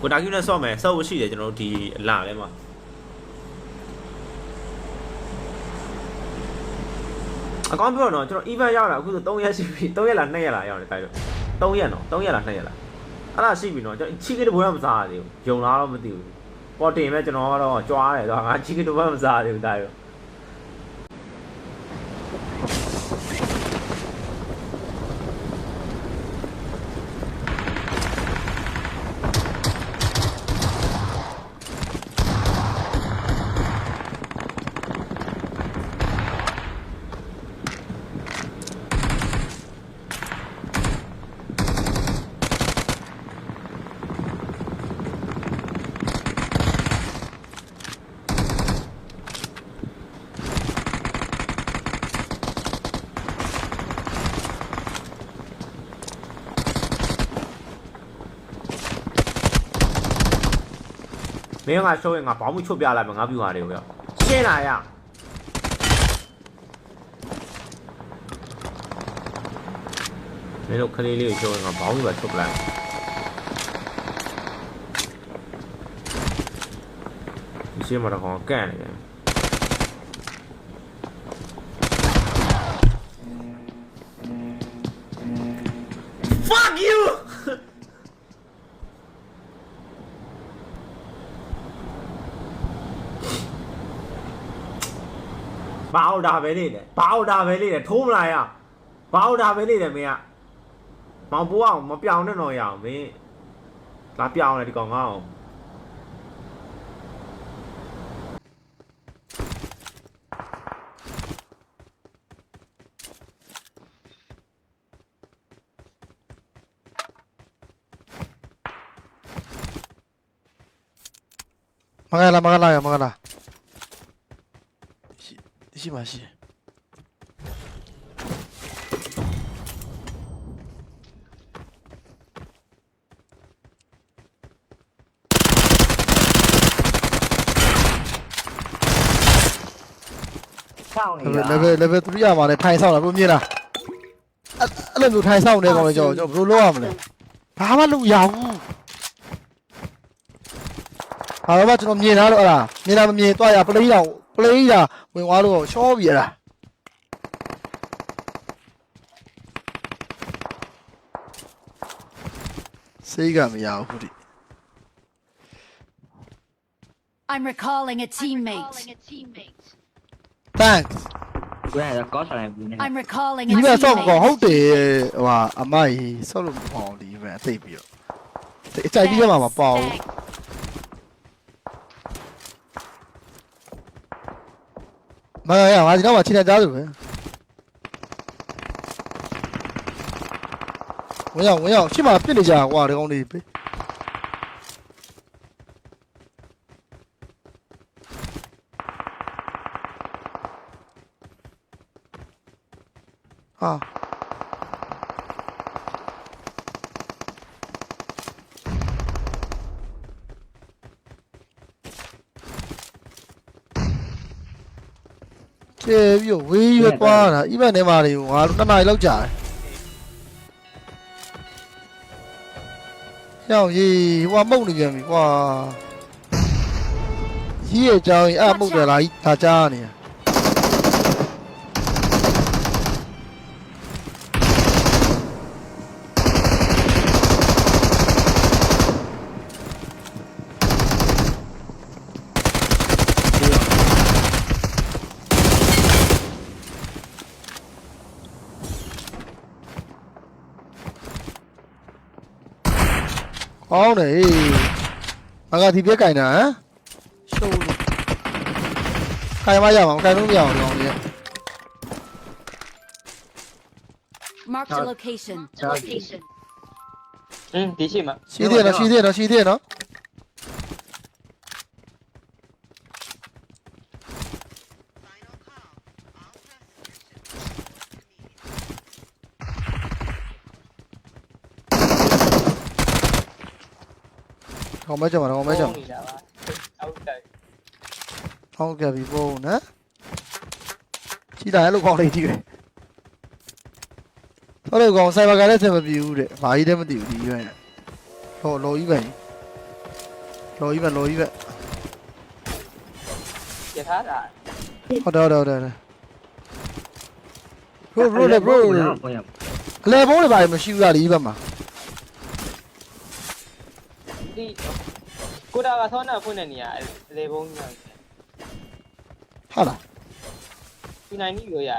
ကိုတာကျူနဲ့ဆော့မယ်ဆော့ဖို့ရှိတယ်ကျွန်တော်တို့ဒီအလာထဲမှာအကောင့်ပြောတော့ကျွန်တော် event ရောက်တာအခုဆို3ရက်ရှိပြီ3ရက်လား2ရက်လားရောက်တယ်တိုက်တော့3ရက်နော်3ရက်လား2ရက်လားအဲ့ဒါရှိပြီနော်ကျွန်တော်ချီကတဘွေးမစားရသေးဘူးယုံလားတော့မသိဘူးပေါ်တင်မဲ့ကျွန်တော်ကတော့ကြွားတယ်ဆိုတော့ငါချီကတဘွေးမစားရသေးဘူးတိုက်တော့ မင်းကရှိုးရင်ငါဘောင်းမှုချုပ်ပြလိုက်မယ်ငါပြူဟာတွေကိုရောရှင်းလာရမင်းတို့ခလေးလေးကိုရှိုးရင်ငါဘောင်းမှုပဲချုပ်ပလိုက်ရှင်းမတော့ကောင်ကန့်နေတယ် Fuck you ဘာအောင် ဒါပဲနေတယ်ဘာအောင်ဒါပဲနေတယ်ထိုးမလာရဘာအောင်ဒါပဲနေတယ်မင်းကမောင်ပိုးအောင်မပြောင်းနဲ့တော့ရအောင်မင်းလာပြောင်းတယ်ဒီကောင်ငါအောင်မင်္ဂလာမင်္ဂလာရမင်္ဂလာ ရှိရှိပါရှိစောင့်နေ level level level 3ရမှာလဲထိုင်ဆောင်တာဘယ်လိုမြင်လားအဲ့အဲ့လိုမျိုးထိုင်ဆောင်နေကောင်လေကျွန်တော်ကျွန်တော်ဘယ်လိုလုပ်ရမလဲဘာမှလုပ်ရဘူးဟာတော့ကျွန်တော်မြင်ထားလို့အဲ့ဒါမြင်တာမမြင်တော့ရ play တောင် play တာဝင်သွားလို့ရှော့ပြီအဲ့ဒါစိတ်ကမရဘူးခုဒီ I'm recalling a teammate. thanks ကိုယ်ကတော့ကောက်ဆိုင်ဘူးနေ I'm recalling ဒီ a ဘက်ဆော့ကော teammate. ဟုတ်တယ်ဟိုဟာအမကြီးဆော့လို့မပေါ့အောင်ဒီဘက်အသိပ်ပြီးတော့အကြိုက်ကြီးရမှာမပေါ့ဘူး Thanks. မရရငါဒီတော့မှချိန်နေကြသူပဲဝင်ရောက်ဝင်ရောက်ရှေ့မှာပြစ်နေကြကွာဒီကောင်လေး ကျေပြီးတော့ဝေးရွက်သွားတာအိဗန်ထဲမှာတွေကိုငါတို့နှစ်နာရီလောက်ကြာတယ်။ရောက်ရေးဟိုကမှုတ်နေပြန်ပြီကွာ။ကြီးရဲ့ကြောင်းကြီးအဲ့မှုတ်တယ်လားဒါကြားနေရ။ ကောင်းတယ်ဟေး။ငါကဒီပြက်ကင်တာဟမ်။ရှုံးလို့။ကင်မရမှာမကင်လို့မရအောင်လောင်းနေ။ Marked a location. อืมဒီရှိမှာရှိသေးတယ်နော်ရှိသေးတယ်နော်ရှိသေးတယ်နော် ကောင်းမဲကြမှာကောင်းမဲကြမှာနေတာပါအောက်တိုက်ဟုတ်ကဲ့ပြီပို့နော်ရှိတာလည်းကောင်းလေးကြည့်တယ်ဟုတ်တယ်ကောင်ဆိုင်ဘာကလည်းဆက်မပြေဘူးတဲ့ဘာကြီးလည်းမသိဘူးဒီရွက်ဟောလောကြီးပဲလော်ကြီးပဲလော်ကြီးပဲရထားတာဟုတ်တယ်ဟုတ်တယ်ဟုတ်တယ် bro bro လေ bro ဘုရားအလဲဘုံးတွေပါမရှိဘူးလားဒီဘက်မှာ ဒီကိုတာကဆောင်းနာဖွင့်နေနေရလေဘုံညာဟုတ်လားဒီနိုင်ကြီးရောရ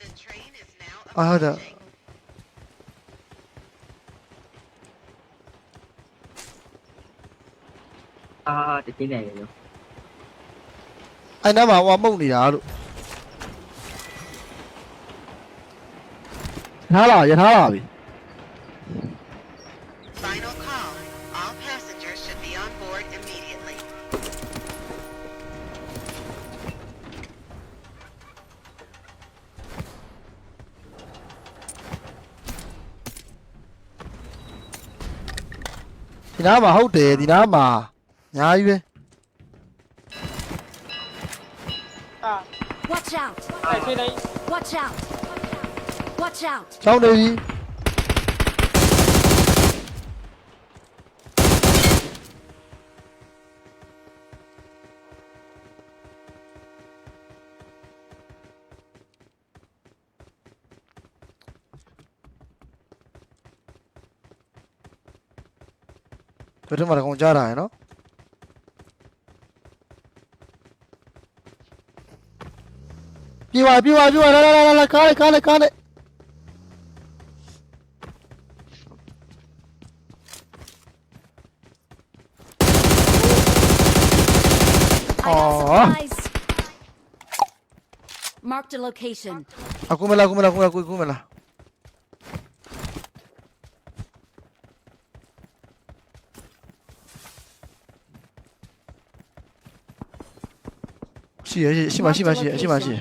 The train is now အာဟုတ်တယ် approaching. အာတည်နေတယ်လို့အဲ့နားမှာဟိုကမှုတ်နေတာလို့ထားလာရထားလာပြီ ဒီနားမှာဟုတ်တယ်ဒီနားမှာအများကြီးပဲအာ Watch out! အဲ့ချိန်တိုင်း Watch out! Watch out! ကျောင်းနေပြီ ဘယ်တော့မှတော့ကြားတာရယ်နော်ပြေးပါပြေးပါပြေးပါလာလာလာလာကားလေကားလေကားလေ I got supplies. Marked a location. အခုမလားအခုမလား အခုမလားအခုမလားရှိရရှိရှိမရှိမရှိရှိမရှိ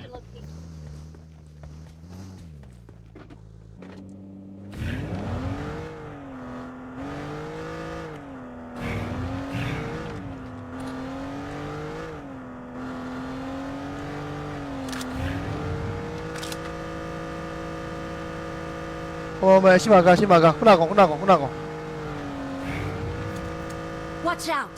ဟိုမရှိပါကရှိပါကခုနကောင်ခုနကောင်ခုနကောင် Watch out!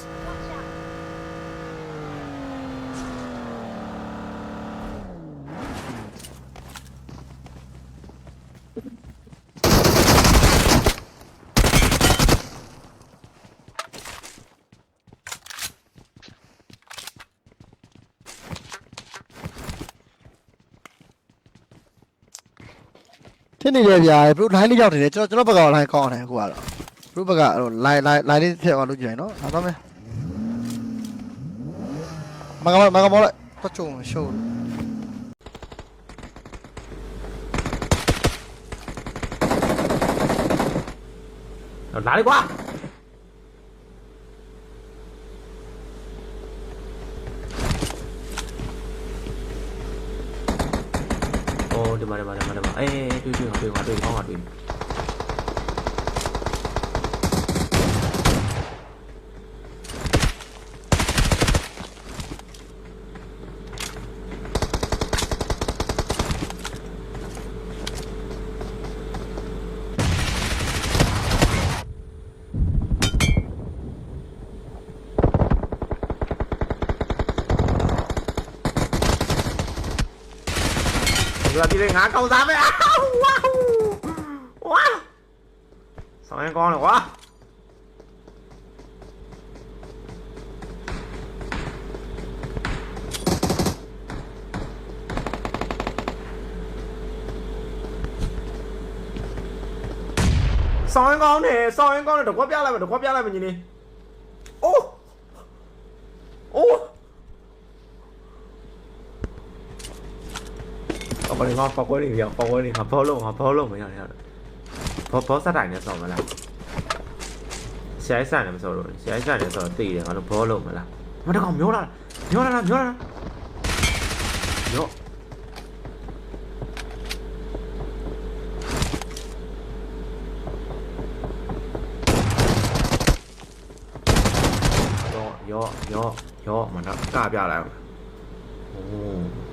ထင်းနေတယ်ဗျာဘရို line လေးရောက်နေတယ်ကျွန်တော်ကျွန်တော်ဘက်က line ကောင်းတယ်အခုကတော့ဘရိုဘက်ကဟို line line line လေးထည့်အောင်လုပ်ကြည့်ရင်နော်ဟာသွားမယ်မကမမကမောလိုက်တော့ချုံရှုံးလာလေကွာ ဒီမှာဒီမှာဒီမှာဒီမှာအေးတွေ့တွေ့တွေ့ငါတွေ့ကောင်းတာတွေ့ဒီမှာဒီလေငါကောင်းစားမယ်ဝါဝါဆောင်းရင်ကောင်းတ ယ်ကွာဆောင်းရင်ကောင်းတယ်ဆောင်းရင်ကောင်းတယ်တကွက်ပြလိုက်မယ်တကွက်ပြလိုက်မယ်ညီလေးအိုးအိုး ပေါက်ကွဲလေးငါပေါက်ကွဲလေးပြောပေါက်ကွဲလေးငါဘောလုံးငါဘောလုံးမရရဘောဘောစတိုင်နဲ့ဆော်မလားဆရာကြီးစတယ်မဆော်လို့ဆရာကြီးစတယ်ဆိုတော့တည်တယ်ငါတို့ဘောလုံးမလားမတကောင်မျောလာမျောလာမျောလာမျောရောရောရောမနော်ကပြလိုက်โอ้ရှောင်းကန်းနဲ့ချောင်း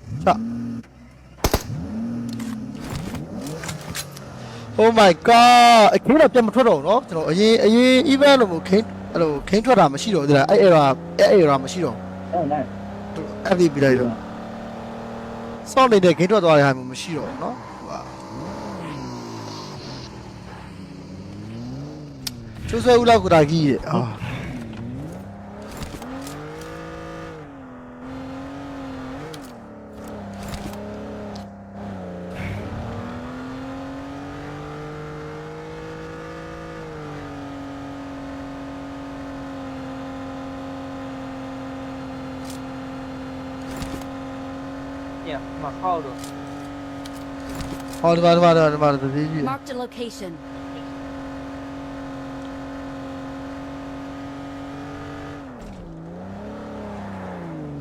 Oh my god အခင်းတော့ပြန်မထွက်တော့ဘူးเนาะကျွန်တော်အရင်အရင် event လို့ခင်းအဲ့လိုခင်းထွက်တာမရှိတော့ဘူးတဲ့အဲ့ error အဲ့ error မရှိတော့ ဟုတ်လား ဘူး FD ပြလိုက်တော့စောင့်နေတဲ့ခင်းထွက်သွားတဲ့ဟာမျိုးမရှိတော့ဘူးเนาะကျိုးဆွဲဦးလောက်ကူတာကြီးရဲ့အာ မခောက်တော့ဟောဒီမှာဒီမှာဒီမှာဒီမှာဒီကြီး Marked a location.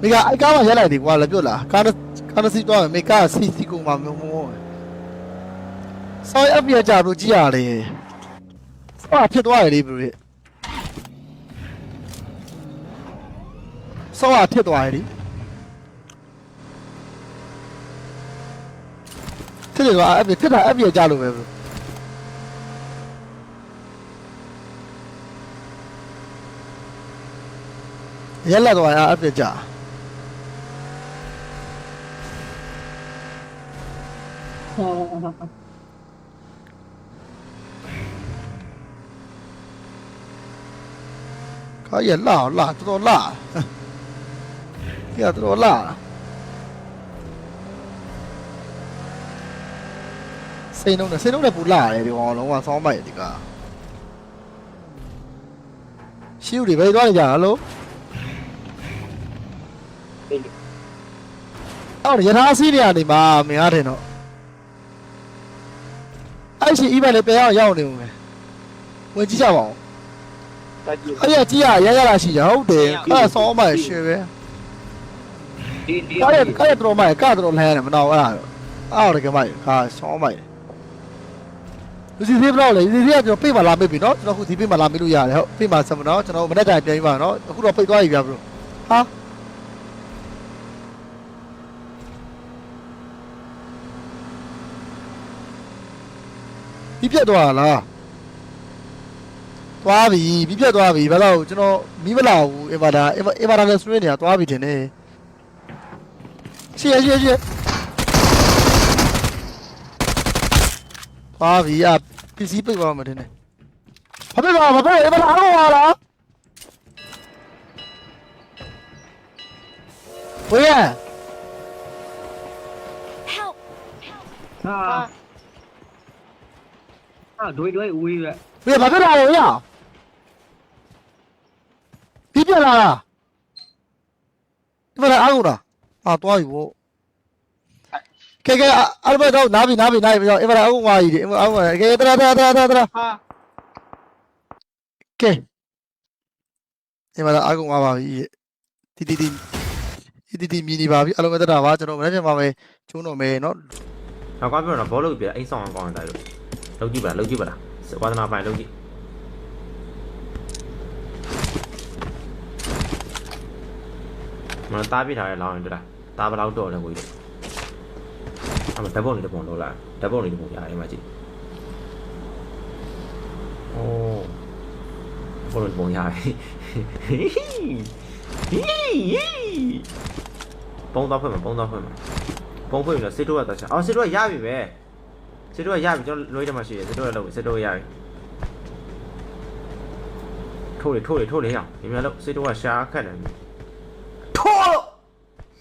မိကအိုက်ကားမှာရက်လိုက်တယ်ကွာလည်းပြောလားကားကားစီတော့မိကစီစီကုန်မှာမျိုးမောဆောင်းအပြည့်ကြလို့ကြည့်ရတယ်ဆောင်းဖြစ်သွားတယ်လေဘယ်ဆောင်းဖြစ်သွားတယ်လေ ဖြစ်တယ်ကွာအဲ့ပြဖြစ်တာအဲ့ပြကြလို့ပဲရက်လက်သွားရအဲ့ပြကြကာရလာလာတော်တော်လာရတော်တော်လာ စိတ်နှုံးနဲ့စိတ်နှုံးနဲ့ပူလာတယ်ဒီကောင်လုံးဝဆောင်းပိုက်ဒီကရှိဦးတွေပဲသွားနေကြဟယ်လိုအော်ရထားစီးနေရနေမှာမင်းအားတယ်တော့အဲ့ရှိ event လေးပြန်အောင်ရောက်နေဦးမယ်ဝင်ကြည့်ကြပါဦးတက်ကြည့်အဲ့ရကြီးရရရလာရှိကြဟုတ်တယ်ကဲဆောင်းပါရှယ်ပဲဒီဒီကဲကဲတော်မိုင်ကတော့လဲရတယ်မတော်အဲ့ဒါအော်တကယ်မိုင်ခါဆောင်းမိုင် လူစီသေးဘလောက်လဲလူစီသေးကကျွန်တော်ပိတ်မှလာမိပြီနော်ကျွန်တော်ခုဒီပိတ်မှလာမိလို့ရတယ်ဟုတ်ပိတ်မှဆက်မနော်ကျွန်တော်မနေ့တိုင်းပြန်ပြီးပါနော်အခုတော့ပိတ်သွားပြီဗျာဘရိုဟာဒီပြတ်သွားလားသွားပြီပြီးပြတ်သွားပြီဘာလို့ကျွန်တော်မိမလာဘူးအင်ဗာဒါအင်ဗာဒါနဲ့ဆွေးနေတာသွားပြီတင်နေရှေ့ရှေ့ရှေ့ သွားပြီအပစ္စည်းပိတ်သွားမှတင်နေဘာဖြစ်သွားဘာဖြစ်အင်ဗာဒါအားလုံးပါလားဝေးရ Help! ဟာဟာဒွေဒွေဦးကြီးပဲဝေးဘာဖြစ်တာလဲရပြီးပြတ်လာလားအင်ဗာဒါအားလုံးလားအာသွားပြီဗော ခဲခဲအားဘတော့နားပြီနားပြီနားပြီပြောအင်ဗရာအုံးမာကြီးဒီအင်ဗရာအုံးမာခဲတရာတရာတရာတရာဟာကဲအင်ဗရာအကုံမာပါပြီတီတီတီတီတီမြည်နေပါပြီအလုံးမသက်တာပါကျွန်တော်မနေ့ပြန်ပါမယ်ကျုံးတော့မယ်နော်နောက်ကားပြောတော့ဘောလုံးပြအိမ်ဆောင်အောင်ကောင်းတယ်လို့လောက်ကြည့်ပါလောက်ကြည့်ပါလားဝါသနာပိုင်လောက်ကြည့်မတော်တားပြထားရလောင်းရင်တလားတားဘလောက်တော့လဲကိုကြီး အမဓာတ်ပုံလေးတစ်ပုံလို့လားဓာတ်ပုံလေးတစ်ပုံရအဲ့မှာကြည့်အိုးဘလုံးပုံရပြီပုံတော့ဖွင့်မှာပုံတော့ဖွင့်မှာပုံဖွင့်ပြီးတော့စစ်တို့ကတခြားအော်စစ်တို့ကရပြီပဲစစ်တို့ကရပြီကျွန်တော်လွှဲတယ်မှာရှိတယ်စစ်တို့ကလုပ်ပြီစစ်တို့ကရပြီထိုးလေထိုးလေထိုးလေဟောဒီမြန်လို့စစ်တို့ကရှားခတ်တယ်ထိုးလို့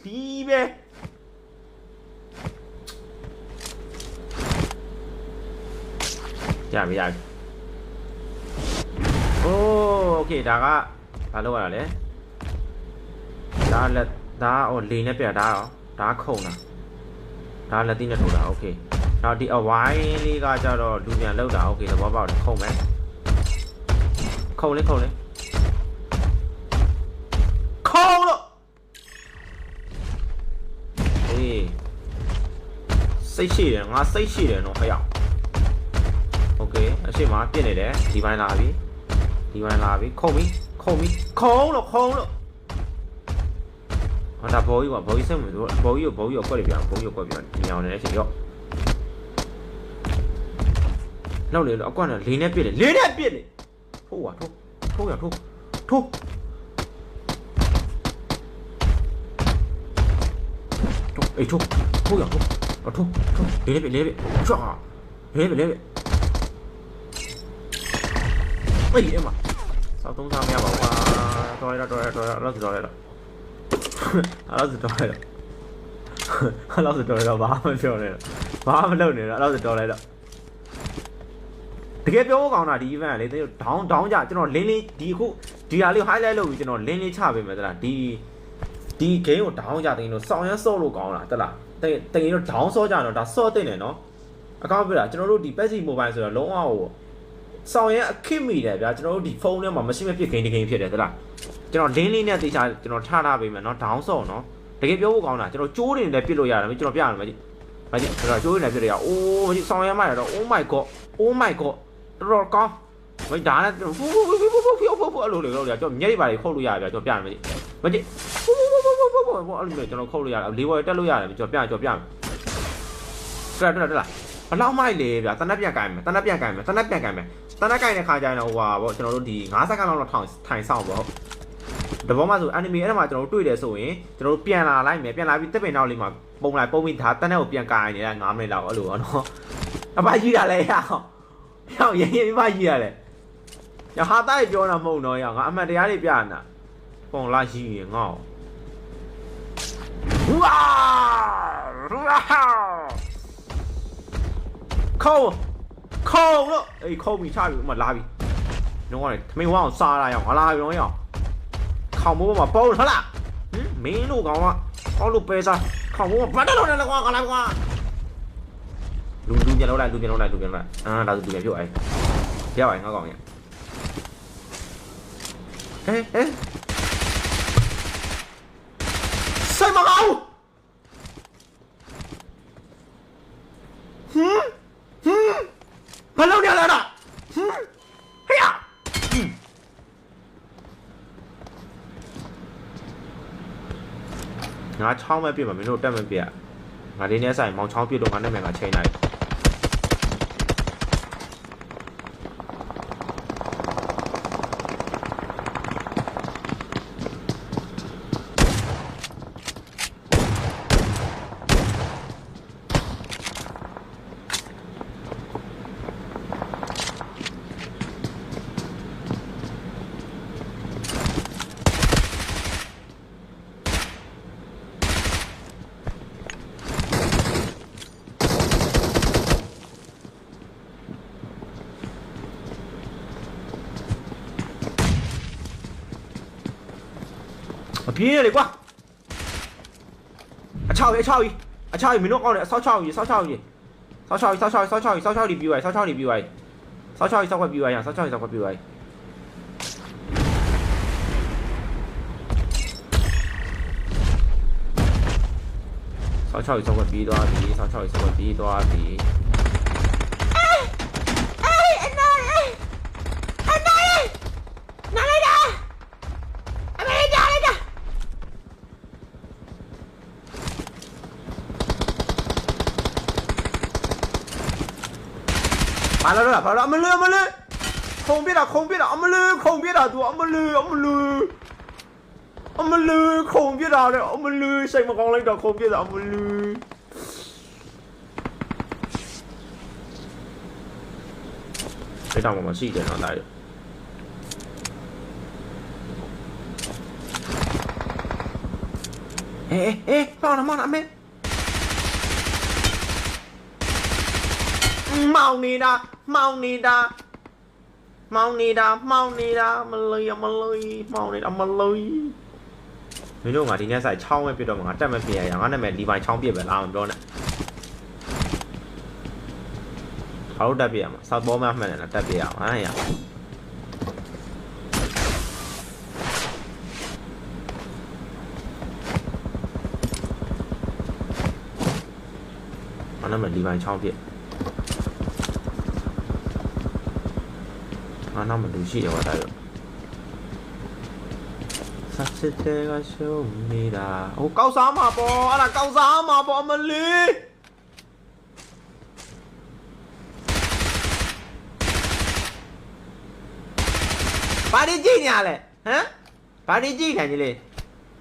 ဒီပဲ ရပြီရပြီโอ้โอเคဒါကဘာလုပ်ရတာလဲဒါလက်ဒါဟိုလေနဲ့ပြဒါရောဒါခုံတာဒါလက်တိနဲ့ထိုးတာโอเคနောက်ဒီအဝိုင်းလေးကကြတော့လူပြန်လောက်တာโอเคသဘောပေါက်တယ်ခုံမယ်ခုံလေးခုံလေးခုံလို့အေးစိတ်ရှိတယ်ငါစိတ်ရှိတယ်နော်ဟဲ့ ရှေ့မှာပြစ်နေတယ်ဒီပိုင်းလာပြီဒီပိုင်းလာပြီခုံပြီခုံပြီခုံလို့ခုံလို့ဟောဒါဘော်ကြီးကဘော်ကြီးစိတ်ဝင်လို့ဘော်ကြီးကိုဘော်ကြီးကိုကွက်လိုက်ပြန်ဘော်ကြီးကိုကွက်ပြန်ညောင်နေတဲ့အချိန်ရော့လောက်လေအကွက်နဲ့လေးနဲ့ပြစ်တယ်လေးနဲ့ပြစ်တယ်ထိုးပါထိုးထိုးရထိုးထိုးထိုးအေးထိုးထိုးရထိုးထိုးထိုးလေးနဲ့ပြစ်လေးနဲ့ပြစ်ချော့လေးနဲ့ပြစ်လေးနဲ့ ပိတ်လေအဲ့မှာစောက်သုံးစားမရပါဘူးဟာတော်ရတော့တော်ရတော့အဲ့လောက်စတော်ရတော့အဲ့လောက်စတော်ရတော့အဲ့လောက်စတော်ရတော့ဘာမှမပြောနဲ့ဘာမှမလုပ်နဲ့တော့အဲ့လောက်စတော်ရတော့တကယ်ပြောကောင်းတာဒီ event ကလေသူဒေါင်းဒေါင်းကြကျွန်တော်လင်းလင်းဒီအခုဒီဟာလေး highlight လုပ်ပြီးကျွန်တော်လင်းလင်းချပေးမယ်သလားဒီဒီ game ကိုဒေါင်းကြတင်လို့ဆောင်းရဆော့လို့ကောင်းလားတလားတင်တင်ရင်တော့ဒေါင်းဆော့ကြတော့ဒါဆော့တင်တယ်နော်အကောင့်ပြတာကျွန်တော်တို့ဒီ passive mobile ဆိုတော့လုံးဝဟို ဆောင်ရင်အခက်မိတယ်ဗျာကျွန်တော်တို့ဒီဖုန်းထဲမှာမရှိမဖြစ်ဂိမ်းတဂိမ်းဖြစ်တယ်သလားကျွန်တော်လင်းလေးနဲ့တေချာကျွန်တော်ထားထားပေးမယ်နော်ဒေါင်းဆော့နော်တကယ်ပြောဖို့ကောင်းတာကျွန်တော်ကျိုးတွေလည်းပြစ်လို့ရတယ်မင်းကျွန်တော်ပြရမယ်ကြည့်မကြည့်ကျွန်တော်ကျိုးတွေလည်းပြစ်ရအောင်အိုးမကြည့်ဆောင်ရမှရတော့ oh my god oh my god တော်တော်ကောင်းမင်းဒါနဲ့ဖူဖူဖူဖူဖူဖူဖူဖူအဲ့လိုလေလို့ကြာကျွန်တော်မျက်ရည်ပါတွေခုတ်လို့ရတယ်ဗျာကျွန်တော်ပြရမယ်ကြည့်မကြည့်ဖူဖူဖူဖူဖူဖူအဲ့လိုမျိုးကျွန်တော်ခုတ်လို့ရတယ်လေးဘော်တက်လို့ရတယ်ကျွန်တော်ပြကျွန်တော်ပြမယ်တက်လာတက်လာတက်လာ ဘလောက်မိုက်လေဗျာတနက်ပြန်ကင်မယ်တနက်ပြန်ကင်မယ်တနက်ပြန်ကင်မယ်တနက်ကင်တဲ့ခါကျရင်တော့ဟိုပါဗောကျွန်တော်တို့ဒီ9စက္ကန့်လောက်တော့ထောင်ထိုင်ဆောင်ဗောတဘောမှဆို anime အဲ့ဒါမှကျွန်တော်တို့တွေ့တယ်ဆိုရင်ကျွန်တော်တို့ပြန်လာလိုက်မယ်ပြန်လာပြီးတက်ပင်နောက်လေးမှာပုံလိုက်ပုံပြီးဒါတနက်ကိုပြန်ကင်နေတာ9မိနစ်လောက်အဲ့လိုပေါ့နော်အမကြီးတာလဲရအောင်ရောက်ရရင်မကြီးရလဲရဟာတိုက်ပြောတာမဟုတ်တော့ရငါအမှန်တရားတွေပြနေတာပုံလာရှိရင်ငေါ့ဝါဝါ ခေါ်ခေါ်လို့အေးခေါ်ပြီးချပြီးဥမလာပြီလုံးဝလေသမင်းဝအောင်စားလာရအောင်ငါလာပြီတော့ရအောင်ခေါမိုးပေါ်မှာပုံဟုတ်လားဟင်မင်းတို့ကောင်ကဟောလို့ပဲစားခေါမိုးမှာဘာတက်လို့လဲကွာကလာကွာလူလူပြန်လောက်လိုက်လူပြန်လောက်လိုက်လူပြန်လောက်လိုက်အာဒါဆိုလူပြန်ပြုတ်အဲ့ပြောက်ရင်ငါကောင်ရဟဲ့ဟဲ့ဆိုင်မကောင်းဟမ်ဟမ်ဘာလုပ်နေလဲလားဟမ်ဟေ့ရငါ ချောင်းမဲ့ပြစ်မှာမင်းတို့တက်မဲ့ပြစ်อ่ะငါဒီနေ့ဆိုင်မောင်ချောင်းပြစ်တော့ငါနဲ့မြန်ငါချိန်လိုက် 边啊你瓜！啊超鱼超鱼啊超鱼没弄光了，烧超鱼烧超鱼烧超鱼烧超鱼烧超鱼烧超鱼比位烧超鱼比位烧超鱼烧块比位呀烧超鱼烧块比位。烧超鱼烧块比多阿比烧超鱼烧块比多阿比。了跑了，我们了我们了，空别了空别了，我们了空别了多，我们了我们了，我们了空别了了，我们了谁没讲了个空别了我们了。这让我们是一点上来的。哎哎哎，放了放了没？猫你的！ မလေးအမလေးခုံပြတာလေအမလေးစိတ်မကောင်းလိုက်တော့ခုံပြတာအမလေးစိတ်တော့မရှိတယ်နော်ဒါရအေးအေးပေါနာမနာမေမောင်နေတာမောင်နေတာမောင်နေတာမောင်နေတာမလို့မလို့မောင်နေတာမလို့မင်းတို့ငါဒီနေ့ဆိုင်ချောင်းပဲပြတော့ငါတက်မပြရရငါနာမည်လီပိုင်ချောင်းပြပဲလားမပြောနဲ့ဘာလို့တက်ပြရမှာစောက်ဘောမမှန်တယ်လားတက်ပြရအောင်ဟမ်ရငါနာမည်လီပိုင်ချောင်းပြ ငါနောက်မလူရှိတယ်ကွာဒါတော့ဆက်စစ်တဲ့ကရှုံးနေတာဟိုကောက်စားမှာပေါ့အဲ့ဒါကောက်စားမှာပေါ့မလေးဘာဒီကြည့်ညာလဲဟမ်ဘာဒီကြည့်ခံကြီးလေ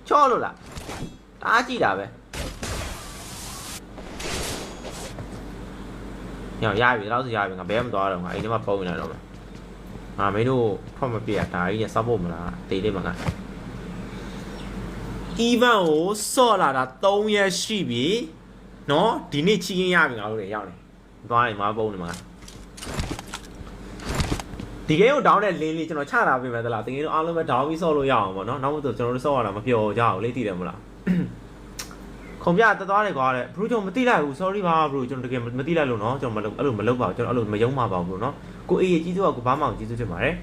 ချောလို့လားတအားကြည့်တာပဲညောင်ရပြီတော့ဆိုရပြီငါဘယ်မှမသွားတော့ငါအိမ်ထဲမှာပုံနေတော့မယ် ငါမင်းတို့ထွက်မပြရဒါကြီးရစောက်ဖို့မလားတေးလေးမှာငါ even ကိုစော့လာတာ3ရက်ရှိပြီเนาะဒီနေ့ချီးရင်ရပြီငါတို့တွေရောက်နေသွားရင်မပုံနေမှာဒီ game ကို down တဲ့ link လေးကျွန်တော်ချတာပြင်မယ်သလားတကယ်လို့အားလုံးပဲ down ပြီးစော့လို့ရအောင်ပေါ့နော်နောက်မှဆိုကျွန်တော်တို့စော့ရတာမပြောကြအောင်လေသိတယ်မလား ခုံပြတသွားတယ်ကွာတဲ့ဘရိုကျွန်တော်မသိလိုက်ဘူး sorry ပါဘရိုကျွန်တော်တကယ်မသိလိုက်လို့နော်ကျွန်တော်မလုပ်အဲ့လိုမလုပ်ပါဘူးကျွန်တော်အဲ့လိုမယုံပါပါဘူးနော်ကိုအေးကြီးစိုးကကိုဘာမှမကြီးစိုးဖြစ်ပါတယ်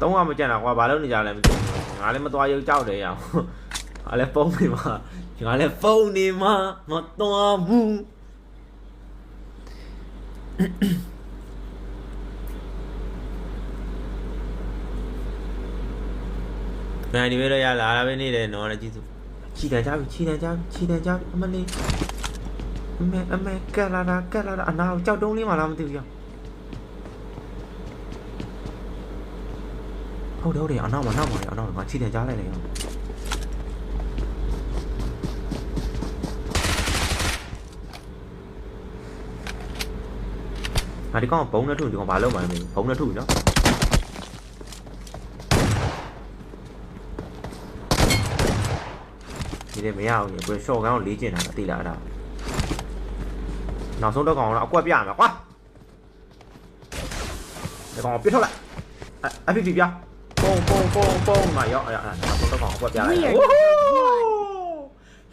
တုံးကမကြံတာကွာဘာလို့နေကြလဲမသိဘူးငါလည်းမသွားရုပ်ကြောက်တယ်ရအောင်ငါလည်းဖုန်းနေမှာငါလည်းဖုန်းနေမှာမသွားဘူး။ င်ဒီဘက်တော့ရလာတာပဲနေတယ်နော်တဲ့ကြည့်စု။ချီတန်ကြပြီချီတန်ကြပြီချီတန်ကြပြီအမလေးအမေအမေကလာလာကလာလာအနာကိုကြောက်တုံးလေးမှလားမသိဘူးရော။ဟုတ်တယ်ဟုတ်တယ်အနောက်မှာနောက်မှာလေအနောက်မှာချီတန်ကြလိုက်တယ်ရော။ငါဒီကောင်ကဘုံနဲ့ထုဒီကောင်ဘာလုပ်မှန်းမသိဘူးဘုံနဲ့ထုပြီနော် ဒီနေ့မရအောင်ညဘယ်ရှော့ကန်းကိုလေးကျင်တာအတိလားအဲ့ဒါနောက်ဆုံးတော့ကောင်တော့အကွက်ပြရမှာကွာဒီကောင်ပြစ်ထုတ်လိုက်အအပြစ်ပြပြပုံပုံပုံပုံငါရောအဲ့ဒါနောက်ဆုံးတော့ကောင်အကွက်ပြလိုက် Weird. ဝိုး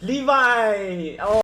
လီဗိုင်အော်